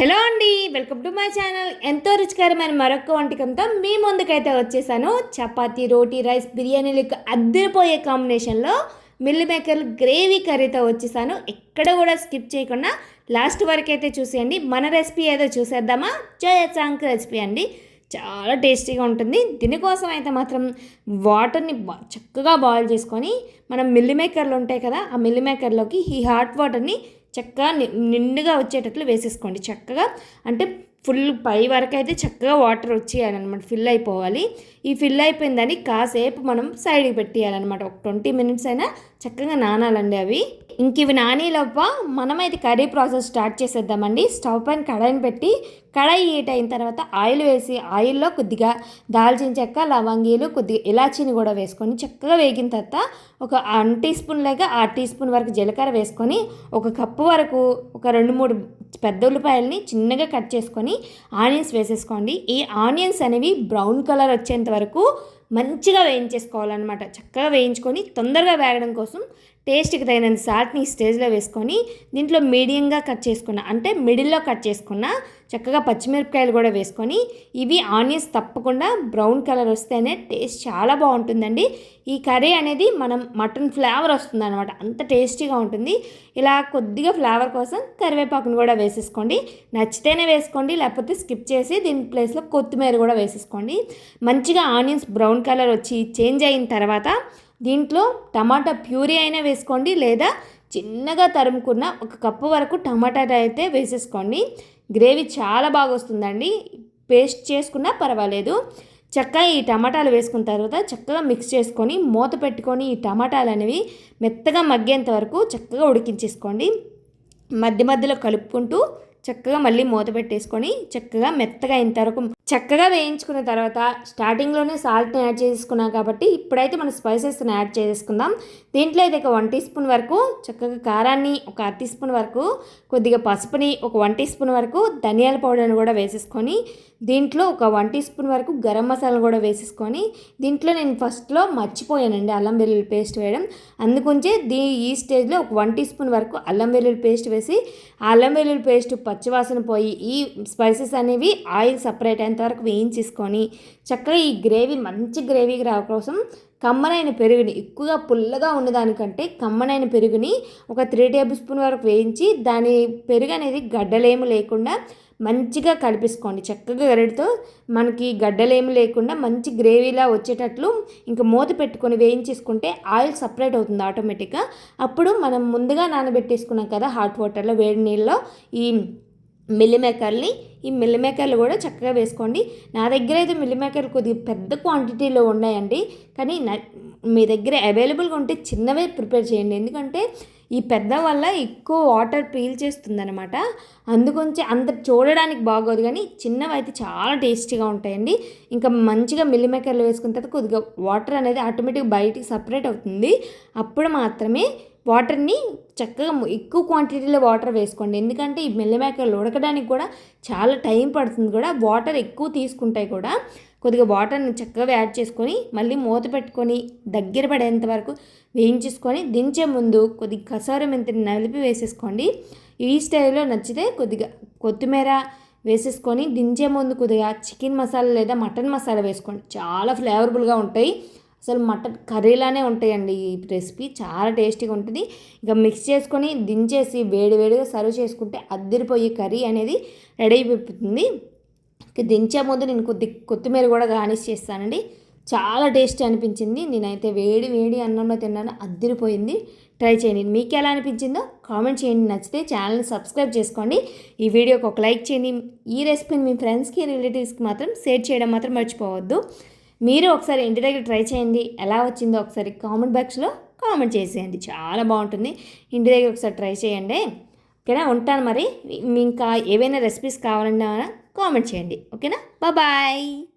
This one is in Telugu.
హలో అండి వెల్కమ్ టు మై ఛానల్. ఎంతో రుచికరమైన మరొక వంటకంతో మీ ముందుకైతే వచ్చేసాను. చపాతీ రోటీ రైస్ బిర్యానీలకు అద్దరిపోయే కాంబినేషన్లో మిల్ మేకర్ గ్రేవీ కర్రీతో వచ్చేసాను. ఎక్కడ కూడా స్కిప్ చేయకుండా లాస్ట్ వరకు అయితే చూసేయండి. మన రెసిపీ ఏదో చూసేద్దామా? జయచాంక్ రెసిపీ అండి. చాలా టేస్టీగా ఉంటుంది. దీనికోసం అయితే మాత్రం వాటర్ని బా- చక్కగా బాయిల్ చేసుకొని మనం మిల్లి మేకర్లు ఉంటాయి కదా ఆ మిల్లి మేకర్లోకి ఈ హాట్ వాటర్ని చక్కగా నిండుగా వచ్చేటట్లు వేసేసుకోండి. చక్కగా అంటే ఫుల్ పై వరకు అయితే చక్కగా వాటర్ వచ్చేయాలన్నమాట ఫిల్ అయిపోవాలి. ఈ ఫిల్ అయిపోయిందని కాసేపు మనం సైడ్కి పెట్టేయాలన్నమాట. ఒక ట్వంటీ మినిట్స్ అయినా చక్కగా నానాలండి అవి. ఇంక ఇవి నానేలోప మనమైతే కర్రీ ప్రాసెస్ స్టార్ట్ చేసేద్దామండి. స్టవ్ పైన కడాయిని పెట్టి కడాయి హీట్ అయిన తర్వాత ఆయిల్ వేసి ఆయిల్లో కొద్దిగా దాల్చిన చెక్క లవంగీలు కొద్దిగా ఇలాచీని కూడా వేసుకొని చక్కగా వేగిన తర్వాత ఒక వన్ టీ స్పూన్ లేక ఆ టీ స్పూన్ వరకు జీలకర్ర వేసుకొని ఒక కప్పు వరకు ఒక రెండు మూడు పెద్ద ఉల్లిపాయలని చిన్నగా కట్ చేసుకొని ఆనియన్స్ వేసేసుకోండి. ఈ ఆనియన్స్ అనేవి బ్రౌన్ కలర్ వచ్చేంత వరకు మంచిగా వేయించేసుకోవాలన్నమాట. చక్కగా వేయించుకొని తొందరగా వేగడం కోసం టేస్ట్కి తగినంత సాల్ట్ని స్టేజ్లో వేసుకొని దీంట్లో మీడియంగా కట్ చేసుకున్న అంటే మిడిల్లో కట్ చేసుకున్న చక్కగా పచ్చిమిరపకాయలు కూడా వేసుకొని ఇవి ఆనియన్స్ తప్పకుండా బ్రౌన్ కలర్ వస్తేనే టేస్ట్ చాలా బాగుంటుందండి. ఈ కర్రీ అనేది మనం మటన్ ఫ్లేవర్ వస్తుంది అనమాట అంత టేస్టీగా ఉంటుంది. ఇలా కొద్దిగా ఫ్లేవర్ కోసం కరివేపాకును కూడా వేసేసుకోండి. నచ్చితేనే వేసుకోండి లేకపోతే స్కిప్ చేసి దీని ప్లేస్లో కొత్తిమీర కూడా వేసేసుకోండి. మంచిగా ఆనియన్స్ బ్రౌన్ కలర్ వచ్చి చేంజ్ అయిన తర్వాత దీంట్లో టమాటా ప్యూరీ అయినా వేసుకోండి లేదా చిన్నగా తరుముకున్న ఒక కప్పు వరకు టమాటా అయితే వేసేసుకోండి. గ్రేవీ చాలా బాగా వస్తుందండి. పేస్ట్ చేసుకున్నా పర్వాలేదు. చక్కగా ఈ టమాటాలు వేసుకున్న తర్వాత చక్కగా మిక్స్ చేసుకొని మూత పెట్టుకొని ఈ టమాటాలు అనేవి మెత్తగా మగ్గేంత వరకు చక్కగా ఉడికించేసుకోండి. మధ్య మధ్యలో కలుపుకుంటూ చక్కగా మళ్ళీ మూత పెట్టేసుకొని చక్కగా మెత్తగా అయిన వరకు చక్కగా వేయించుకున్న తర్వాత స్టార్టింగ్లోనే సాల్ట్ని యాడ్ చేసుకున్నాం కాబట్టి ఇప్పుడైతే మనం స్పైసెస్ని యాడ్ చేసుకుందాం. దీంట్లో అయితే ఒక వన్ టీ స్పూన్ వరకు చక్కగా కారాన్ని ఒక అర టీ స్పూన్ వరకు కొద్దిగా పసుపుని ఒక వన్ టీ స్పూన్ వరకు ధనియాల పౌడర్ని కూడా వేసేసుకొని దీంట్లో ఒక వన్ టీ స్పూన్ వరకు గరం మసాలా కూడా వేసేసుకొని దీంట్లో నేను ఫస్ట్లో మర్చిపోయానండి అల్లం వెల్లుల్లి పేస్ట్ వేయడం. అందుకుంచే దీ ఈ స్టేజ్లో ఒక వన్ టీ స్పూన్ వరకు అల్లం వెల్లుల్లి పేస్ట్ వేసి ఆ అల్లం వెల్లుల్లి పేస్ట్ పచ్చివాసన పోయి ఈ స్పైసెస్ అనేవి ఆయిల్ సపరేట్ అయిన వరకు వేయించేసుకొని చక్కగా ఈ గ్రేవీ మంచి గ్రేవీకి రావ కోసం కమ్మనైన పెరుగుని ఎక్కువగా పుల్లగా ఉన్నదానికంటే కమ్మనైన పెరుగుని ఒక త్రీ టేబుల్ స్పూన్ వరకు వేయించి దాని పెరుగు అనేది గడ్డలేము లేకుండా మంచిగా కలిపేసుకోండి. చక్కగా గరిటతో మనకి గడ్డలేమి లేకుండా మంచి గ్రేవీలా వచ్చేటట్లు ఇంకా మూత పెట్టుకొని వేయించేసుకుంటే ఆయిల్ సపరేట్ అవుతుంది ఆటోమేటిక్గా. అప్పుడు మనం ముందుగా నానబెట్టేసుకున్నాం కదా హాట్ వాటర్లో వేడి నీళ్ళలో ఈ మిల్లి మేకర్ని ఈ మిల్లి మేకర్లు కూడా చక్కగా వేసుకోండి. నా దగ్గర అయితే మిల్లి మేకర్లు కొద్దిగా పెద్ద క్వాంటిటీలో ఉన్నాయండి. కానీ మీ దగ్గర అవైలబుల్గా ఉంటే చిన్నవే ప్రిపేర్ చేయండి. ఎందుకంటే ఈ పెద్ద వల్ల ఎక్కువ వాటర్ పీల్ చేస్తుందన్నమాట. అందుకొంచెం అంత చూడడానికి బాగోదు కానీ చిన్నవి అయితే చాలా టేస్టీగా ఉంటాయండి. ఇంకా మంచిగా మిల్లి మేకర్లు వేసుకున్న తర్వాత కొద్దిగా వాటర్ అనేది ఆటోమేటిక్గా బయటికి సపరేట్ అవుతుంది. అప్పుడు మాత్రమే వాటర్ని చక్కగా ఎక్కువ క్వాంటిటీలో వాటర్ వేసుకోండి. ఎందుకంటే ఈ మెల్లమేకలు ఉడకడానికి కూడా చాలా టైం పడుతుంది కూడా. వాటర్ ఎక్కువ తీసుకుంటాయి కూడా కొద్దిగా వాటర్ని చక్కగా యాడ్ చేసుకొని మళ్ళీ మూత పెట్టుకొని దగ్గర పడేంత వరకు వేయించేసుకొని దించే ముందు కొద్దిగా కసార మెంతిని నలిపి వేసేసుకోండి. ఈ స్టైల్లో నచ్చితే కొద్దిగా కొత్తిమీర వేసేసుకొని దించే ముందు కొద్దిగా చికెన్ మసాలా లేదా మటన్ మసాలా వేసుకోండి. చాలా ఫ్లేవర్ఫుల్గా ఉంటాయి. అసలు మటన్ కర్రీలానే ఉంటాయండి ఈ రెసిపీ. చాలా టేస్టీగా ఉంటుంది. ఇక మిక్స్ చేసుకొని దించేసి వేడివేడిగా సర్వ్ చేసుకుంటే అద్దరిపోయే కర్రీ అనేది రెడీ అయిపోతుంది. దించే ముందు నేను కొద్ది కొత్తిమీర కూడా గార్నిష్ చేస్తానండి. చాలా టేస్టీ అనిపించింది. నేనైతే వేడి వేడి అన్నంలో తిన్నాను. అద్దరిపోయింది. ట్రై చేయండి. మీకు ఎలా అనిపించిందో కామెంట్ చేయండి. నచ్చితే ఛానల్ని సబ్స్క్రైబ్ చేసుకోండి. ఈ వీడియోకి ఒక లైక్ చేయండి. ఈ రెసిపీని మీ ఫ్రెండ్స్కి రిలేటివ్స్కి మాత్రం షేర్ చేయడం మాత్రం మర్చిపోవద్దు. మీరు ఒకసారి ఇంటి దగ్గర ట్రై చేయండి. ఎలా వచ్చిందో ఒకసారి కామెంట్ బాక్స్లో కామెంట్ చేసేయండి. చాలా బాగుంటుంది. ఇంటి దగ్గర ఒకసారి ట్రై చేయండి. ఓకేనా? ఉంటాను మరి. ఇంకా ఏవైనా రెసిపీస్ కావాలన్నా కామెంట్ చేయండి. ఓకేనా? బాయ్